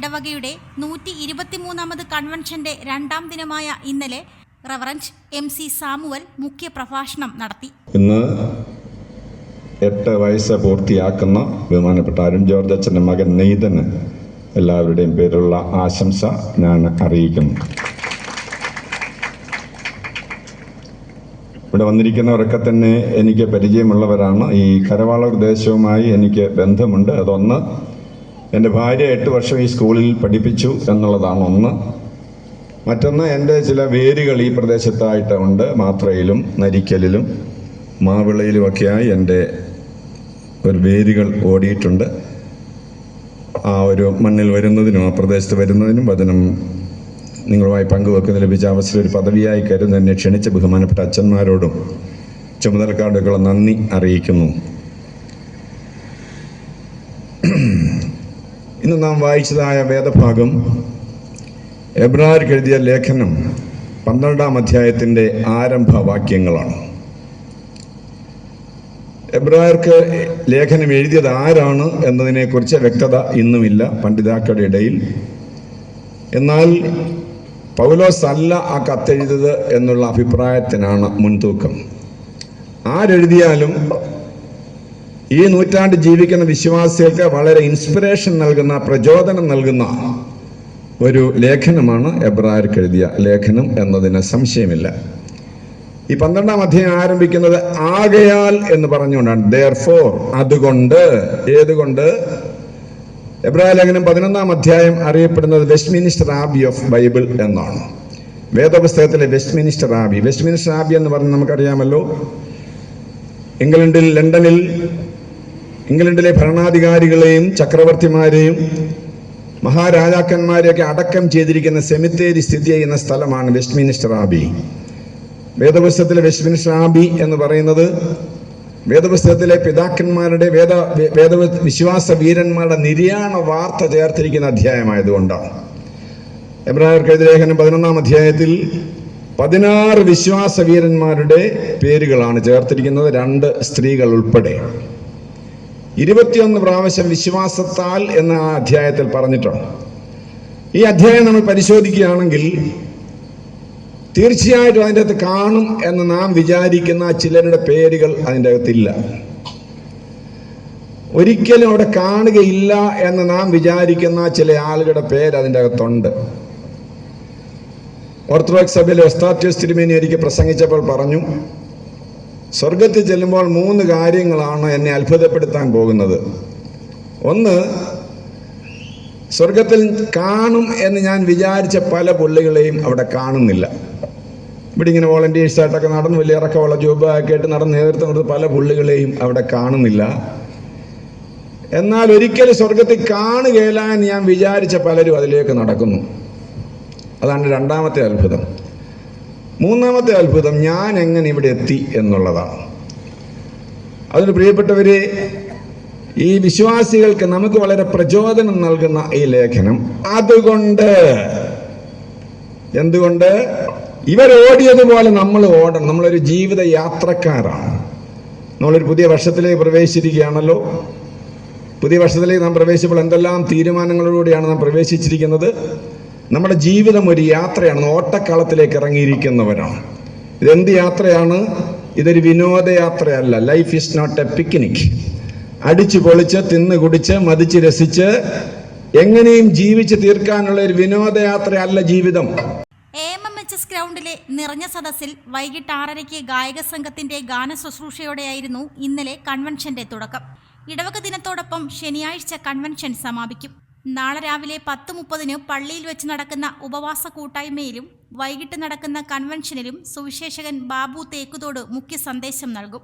ഇടവകയുടെ നൂറ്റി ഇരുപത്തിമൂന്നാമത് കൺവെൻഷന്റെ രണ്ടാം ദിനമായ ഇന്നലെ റവറന്റ് എം സി സാമുവൽ മുഖ്യ പ്രഭാഷണം നടത്തി. ഇന്ന് എട്ട് വയസ്സ് പൂർത്തിയാക്കുന്ന ബഹുമാനപ്പെട്ട അരുൺ ജോർജ് അച്ഛന്റെ മകൻ നെയ്തന് എല്ലാവരുടെയും പേരിലുള്ള ആശംസ ഞാൻ അറിയിക്കുന്നു. ഇവിടെ വന്നിരിക്കുന്നവരൊക്കെ തന്നെ എനിക്ക് പരിചയമുള്ളവരാണ്. ഈ കരവാളൂർ ദേശവുമായി എനിക്ക് ബന്ധമുണ്ട്. അതൊന്ന് എന്റെ ഭാര്യ എട്ട് വർഷം ഈ സ്കൂളിൽ പഠിപ്പിച്ചു എന്നുള്ളതാണ് ഒന്ന്. മറ്റൊന്ന് എന്റെ ചില വേരുകൾ ഈ പ്രദേശത്തായിട്ട് ഉണ്ട്. മാത്രയിലും നരിക്കലിലും മാവിളയിലുമൊക്കെയായി എന്റെ ഒരു വേരുകൾ ഓടിയിട്ടുണ്ട്. ആ ഒരു മണ്ണിൽ വരുന്നതിനും ആ പ്രദേശത്ത് വരുന്നതിനും വചനം നിങ്ങളുമായി പങ്കുവെക്കുന്ന ലഭിച്ച അവസരം ഒരു പദവിയായി കരുതുന്ന ക്ഷണിച്ച ബഹുമാനപ്പെട്ട അച്ഛന്മാരോടും ചുമതലക്കാർക്കുള്ള നന്ദി അറിയിക്കുന്നു. ഇന്ന് നാം വായിച്ചതായ വേദഭാഗം എബ്രാർക്ക് എഴുതിയ ലേഖനം പന്ത്രണ്ടാം അധ്യായത്തിന്റെ ആരംഭ വാക്യങ്ങളാണ്. എബ്രായർക്ക് ലേഖനം എഴുതിയത് ആരാണ് എന്നതിനെക്കുറിച്ച് വ്യക്തത ഇന്നുമില്ല പണ്ഡിതാക്കളുടെ ഇടയിൽ. എന്നാൽ പൗലോസ് അല്ല ആ കത്തെഴുതിയത് എന്നുള്ള അഭിപ്രായത്തിനാണ് മുൻതൂക്കം. ആരെഴുതിയാലും ഈ നൂറ്റാണ്ട് ജീവിക്കുന്ന വിശ്വാസികൾക്ക് വളരെ ഇൻസ്പിറേഷൻ നൽകുന്ന പ്രചോദനം നൽകുന്ന ഒരു ലേഖനമാണ് എബ്രായർക്ക് എഴുതിയ ലേഖനം എന്നതിന് സംശയമില്ല. ഈ പന്ത്രണ്ടാം അധ്യായം ആരംഭിക്കുന്നത് ആകയാൽ എന്ന് പറഞ്ഞുകൊണ്ടാണ്. ദർ ഫോർ അതുകൊണ്ട് ഏതുകൊണ്ട്? എബ്രായ ലേഖനം പതിനൊന്നാം അധ്യായം അറിയപ്പെടുന്നത് വെസ്റ്റ്മിനിസ്റ്റർ ആബി ഓഫ് ബൈബിൾ എന്നാണ്. വേദപുസ്തകത്തിലെ വെസ്റ്റ്മിനിസ്റ്റർ ആബി വെസ്റ്റ്മിനിസ്റ്റർ ആബി എന്ന് പറഞ്ഞ് നമുക്കറിയാമല്ലോ. ഇംഗ്ലണ്ടിൽ ലണ്ടനിൽ ഇംഗ്ലണ്ടിലെ ഭരണാധികാരികളെയും ചക്രവർത്തിമാരെയും മഹാരാജാക്കന്മാരെയൊക്കെ അടക്കം ചെയ്തിരിക്കുന്ന സെമിത്തേരി സ്ഥിതി ചെയ്യുന്ന സ്ഥലമാണ് വെസ്റ്റ്മിനിസ്റ്റർ ആബി. വേദപുസ്തകത്തിലെ വെസ്റ്റ്മിനിസ്റ്റർ ആബി എന്ന് പറയുന്നത് വേദപുസ്തകത്തിലെ പിതാക്കന്മാരുടെ വേദ വേദ വിശ്വാസ വീരന്മാരുടെ നിര്യാണ വാർത്ത ചേർത്തിരിക്കുന്ന അധ്യായമായതുകൊണ്ടാണ്. എബ്രാഹിം ലേഖനം പതിനൊന്നാം അധ്യായത്തിൽ പതിനാറ് വിശ്വാസ വീരന്മാരുടെ പേരുകളാണ് ചേർത്തിരിക്കുന്നത്. രണ്ട് സ്ത്രീകൾ ഉൾപ്പെടെ. ഇരുപത്തിയൊന്ന് പ്രാവശ്യം വിശ്വാസത്താൽ എന്ന ആ അധ്യായത്തിൽ പറഞ്ഞിട്ടുണ്ട് ഈ അധ്യായം നമ്മൾ പരിശോധിക്കുകയാണെങ്കിൽ തീർച്ചയായിട്ടും അതിന്റെ അകത്ത് കാണും എന്ന് നാം വിചാരിക്കുന്ന ചിലരുടെ പേരുകൾ അതിന്റെ അകത്തില്ല. ഒരിക്കലും അവിടെ കാണുകയില്ല എന്ന് നാം വിചാരിക്കുന്ന ചില ആളുകളുടെ പേര് അതിന്റെ അകത്തുണ്ട്. ഓർത്തഡോക്സ് സഭയിലെ ഒസ്താറ്റ്യോസ് തിരുമേനി എനിക്ക് പ്രസംഗിച്ചപ്പോൾ പറഞ്ഞു സ്വർഗത്തിൽ ചെല്ലുമ്പോൾ മൂന്ന് കാര്യങ്ങളാണ് എന്നെ അത്ഭുതപ്പെടുത്താൻ പോകുന്നത്. ഒന്ന് സ്വർഗത്തിൽ കാണും എന്ന് ഞാൻ വിചാരിച്ച പല പുള്ളികളെയും അവിടെ കാണുന്നില്ല. ഇവിടെ ഇങ്ങനെ വോളണ്ടിയേഴ്സ് ആയിട്ടൊക്കെ നടന്ന് വലിയ ഇറക്കമുള്ള ജോബൊക്കെ ആയിട്ട് നടന്ന് നേതൃത്വം കൊടുത്ത് പല പുള്ളികളെയും അവിടെ കാണുന്നില്ല. എന്നാൽ ഒരിക്കലും സ്വർഗത്തിൽ കാണുകയില്ല എന്ന് ഞാൻ വിചാരിച്ച പലരും അതിലേക്ക് നടക്കുന്നു. അതാണ് രണ്ടാമത്തെ അത്ഭുതം. മൂന്നാമത്തെ അത്ഭുതം ഞാൻ എങ്ങനെ ഇവിടെ എത്തി എന്നുള്ളതാണ്. അതിന് പ്രിയപ്പെട്ടവരെ ഈ വിശ്വാസികൾക്ക് നമുക്ക് വളരെ പ്രചോദനം നൽകുന്ന ഈ ലേഖനം അതുകൊണ്ട്. എന്തുകൊണ്ട്? ഇവർ ഓടിയതുപോലെ നമ്മൾ ഓടണം. നമ്മളൊരു ജീവിത യാത്രക്കാരാണ്. നമ്മളൊരു പുതിയ വർഷത്തിലേക്ക് പ്രവേശിച്ചിരിക്കുകയാണല്ലോ. പുതിയ വർഷത്തിലേക്ക് നാം പ്രവേശിച്ചപ്പോൾ എന്തെല്ലാം തീരുമാനങ്ങളോടുകൂടിയാണ് നാം പ്രവേശിച്ചിരിക്കുന്നത്? നമ്മുടെ ജീവിതം ഒരു യാത്രയാണ്. ഓട്ടക്കാലത്തിലേക്ക് ഇറങ്ങിയിരിക്കുന്നവരാണ്. ഇതെന്ത് യാത്രയാണ്? ഇതൊരു വിനോദയാത്രയല്ല. Life is not a picnic അടിച്ചു പൊളിച്ച് തിന്ന് കുടിച്ച് മതിച്ച് രസിച്ച് എങ്ങനെയും ജീവിച്ച് തീർക്കാനുള്ള ഒരു വിനോദയാത്രയല്ല ജീവിതം. ഗ്രൗണ്ടിലെ നിറഞ്ഞ സദസ്സിൽ വൈകിട്ട് ആറരയ്ക്ക് ഗായക സംഘത്തിന്റെ ഗാന ശുശ്രൂഷയോടെയായിരുന്നു ഇന്നലെ കൺവെൻഷന്റെ തുടക്കം. ഇടവക ദിനത്തോടൊപ്പം ശനിയാഴ്ച കൺവെൻഷൻ സമാപിക്കും. നാളെ രാവിലെ പത്ത് മുപ്പതിന് പള്ളിയിൽ വെച്ച് നടക്കുന്ന ഉപവാസ കൂട്ടായ്മയിലും വൈകിട്ട് നടക്കുന്ന കൺവെൻഷനിലും സുവിശേഷകൻ ബാബു തേക്കുതോട് മുഖ്യ സന്ദേശം നൽകും.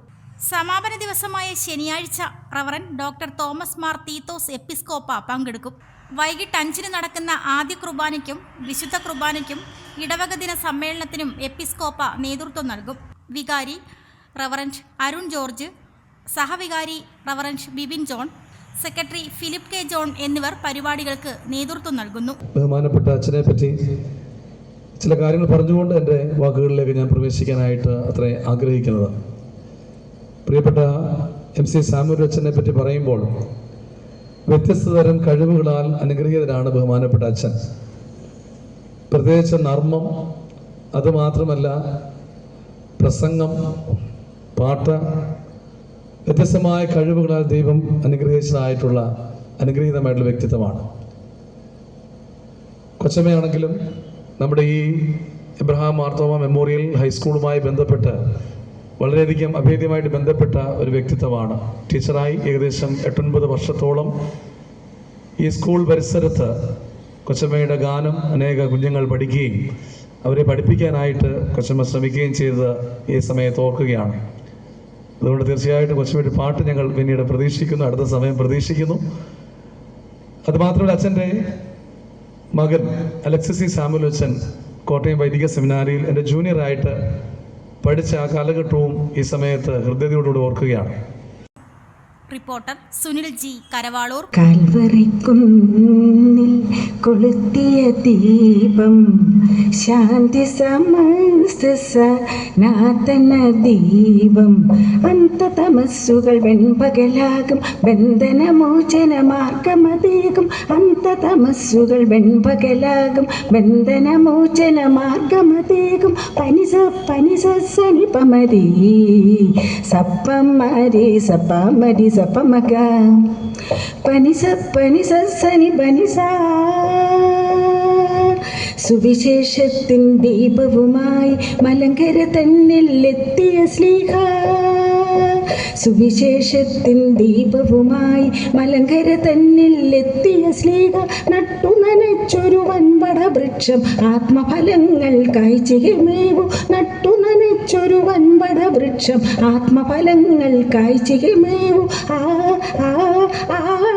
സമാപന ദിവസമായ ശനിയാഴ്ച reverend doctor Thomas Mar Theethos Episcopa പങ്കെടുക്കും. വൈകിട്ട് അഞ്ചിന് നടക്കുന്ന ആദ്യ കുർബാനയ്ക്കും വിശുദ്ധ കുർബാനയ്ക്കും ഇടവക ദിന സമ്മേളനത്തിനും എപ്പിസ്കോപ്പ നേതൃത്വം നൽകും. വികാരി reverend Arun George സഹവികാരി reverend Bibin John secretary Philip K John എന്നിവർ പരിപാടികൾക്ക് നേതൃത്വം നൽകുന്നു. ബഹുമാനപ്പെട്ട അച്ഛനെ പറ്റി ചില കാര്യങ്ങൾ പറഞ്ഞുകൊണ്ട് എന്റെ വാക്കുകളിലേക്ക് ഞാൻ പ്രവേശിക്കാനായിട്ട് അത്ര ആഗ്രഹിക്കുന്നത്. പ്രിയപ്പെട്ട എം സി സാമുൽ അച്ഛനെ പറ്റി പറയുമ്പോൾ വ്യത്യസ്ത തരം കഴിവുകളാൽ അനുഗ്രഹീതനാണ് ബഹുമാനപ്പെട്ട അച്ഛൻ. പ്രത്യേകിച്ച് നർമ്മം അതുമാത്രമല്ല പ്രസംഗം പാട്ട് വ്യത്യസ്തമായ കഴിവുകളാൽ ദൈവം അനുഗ്രഹിച്ചതായിട്ടുള്ള അനുഗ്രഹീതമായിട്ടുള്ള വ്യക്തിത്വമാണ്. കൊച്ചമ്മയാണെങ്കിലും നമ്മുടെ ഈ എബ്രഹാം മാർത്തോമ മെമ്മോറിയൽ ഹൈസ്കൂളുമായി ബന്ധപ്പെട്ട് വളരെയധികം അഭേദ്യമായിട്ട് ബന്ധപ്പെട്ട ഒരു വ്യക്തിത്വമാണ്. ടീച്ചറായി ഏകദേശം എട്ടൊൻപത് വർഷത്തോളം ഈ സ്കൂൾ പരിസരത്ത് കൊച്ചമ്മയുടെ ഗാനം അനേക കുഞ്ഞുങ്ങൾ പഠിക്കുകയും അവരെ പഠിപ്പിക്കാനായിട്ട് കൊച്ചമ്മ ശ്രമിക്കുകയും ചെയ്തത് ഈ സമയത്ത് ഓർക്കുകയാണ്. അതുകൊണ്ട് തീർച്ചയായിട്ടും കൊച്ചമ്മയുടെ പാട്ട് ഞങ്ങൾ പിന്നീട് പ്രതീക്ഷിക്കുന്നു അടുത്ത സമയം പ്രതീക്ഷിക്കുന്നു. അതുമാത്രമല്ല അച്ഛന്റെ മകൻ അലക്സിസി സാമുലച്ചൻ അച്ഛൻ കോട്ടയം വൈദിക സെമിനാരിയിൽ എന്റെ ജൂനിയറായിട്ട് പഠിച്ച ആ കാലഘട്ടവും ഈ സമയത്ത് ഹൃദയതയോടുകൂടി ഓർക്കുകയാണ്. Reporter Sunil G Karavaloor. കാൽവറിക്കുന്നിൽ കൊളുത്തിയ ദീപം ശാന്തി സമസ്തന ദീപം അന്തതമസ്സുകൾ വെൺപകലാകും ബന്ധനമോചന മാർഗമതേകും അന്തതമസ്സുകൾ വെൺപകലാകും ബന്ധനമോചന മാർഗമതേകും പനിസ പനിസ സനി പമരി സപ്പമരി സപ്പമരി സപ്പമക. പനിസ പനിസ സനി പനിസ സുവിശേഷത്തിൻ ദീപവുമായി മലങ്കര തന്നിൽ എത്തിയ സ്ലീഹ സുവിശേഷത്തിൻ ദീപവുമായി മലങ്കര തന്നിൽ എത്തിയ സ്ലീഹ നട്ടു നനച്ചൊരു വൻപട വൃക്ഷം ആത്മഫലങ്ങൾ കായ്ച്ചികമേവു നട്ടു നനച്ചൊരു വൻപട വൃക്ഷം ആത്മഫലങ്ങൾ കായ്ച്ചികമേവു ആ ആ ആ ആ.